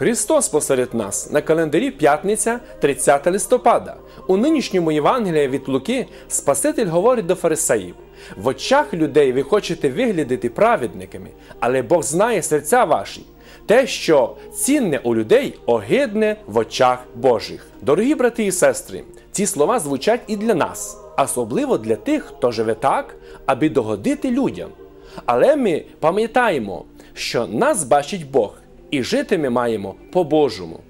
Христос посеред нас на календарі п'ятниця 30 листопада. У нинішньому Євангелії від Луки Спаситель говорить до фарисеїв: в очах людей ви хочете виглядати праведниками, але Бог знає серця ваші. Те, що цінне у людей, огидне в очах Божих. Дорогі брати і сестри, ці слова звучать і для нас, особливо для тих, хто живе так, аби догодити людям. Але ми пам'ятаємо, що нас бачить Бог, і жити ми маємо по-божому.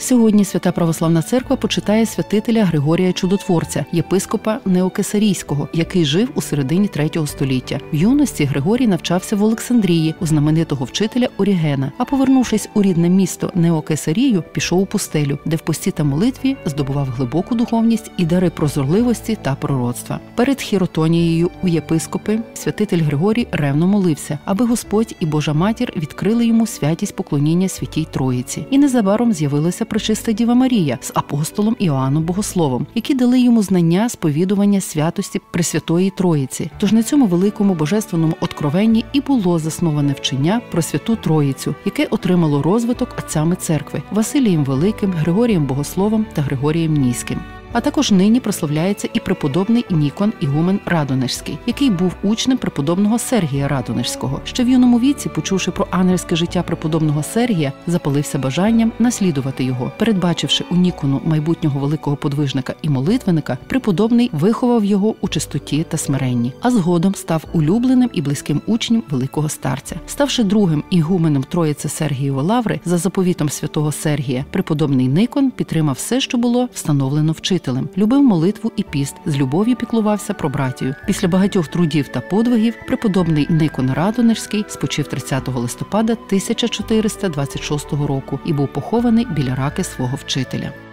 Сьогодні Свята Православна Церква почитає святителя Григорія Чудотворця, єпископа Неокесарійського, який жив у середині третього століття. В юності Григорій навчався в Олександрії у знаменитого вчителя Орігена. А повернувшись у рідне місто Неокесарію, пішов у пустелю, де в пості та молитві здобував глибоку духовність і дари прозорливості та пророцтва. Перед хіротонією у єпископи святитель Григорій ревно молився, аби Господь і Божа матір відкрили йому святість поклоніння святій Троїці. І незабаром з'явилася пречиста Діва Марія з апостолом Іоанном Богословом, які дали йому знання сповідування святості Пресвятої Троїці. Тож на цьому великому божественному откровенні і було засноване вчення про святу Троїцю, яке отримало розвиток отцями церкви Василієм Великим, Григорієм Богословом та Григорієм Ніським. А також нині прославляється і преподобний Нікон Ігумен Радонежський, який був учнем преподобного Сергія Радонежського. Ще в юному віці, почувши про ангельське життя преподобного Сергія, запалився бажанням наслідувати його. Передбачивши у Нікону майбутнього великого подвижника і молитвенника, преподобний виховав його у чистоті та смиренні, а згодом став улюбленим і близьким учнем великого старця. Ставши другим ігуменом Троїці Сергієва Лаври за заповітом святого Сергія, преподобний Никон підтримав все, що було встановлено вчителем вчителем, любив молитву і піст, з любов'ю піклувався про братію. Після багатьох трудів та подвигів преподобний Никон Радонежський спочив 30 листопада 1426 року і був похований біля раки свого вчителя.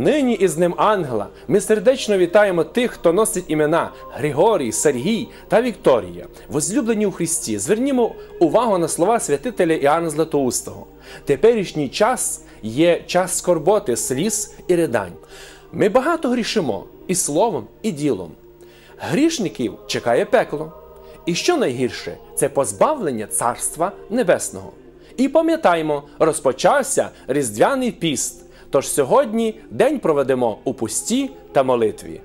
Нині із Днем Ангела ми сердечно вітаємо тих, хто носить імена Григорій, Сергій та Вікторія, возлюблені у Христі. Звернімо увагу на слова святителя Іоанна Златоустого. Теперішній час є час скорботи, сліз і ридань. Ми багато грішимо і словом, і ділом. Грішників чекає пекло. І що найгірше це позбавлення Царства Небесного. І пам'ятаймо, розпочався Різдвяний піст. Тож сьогодні день проведемо у пусті та молитві.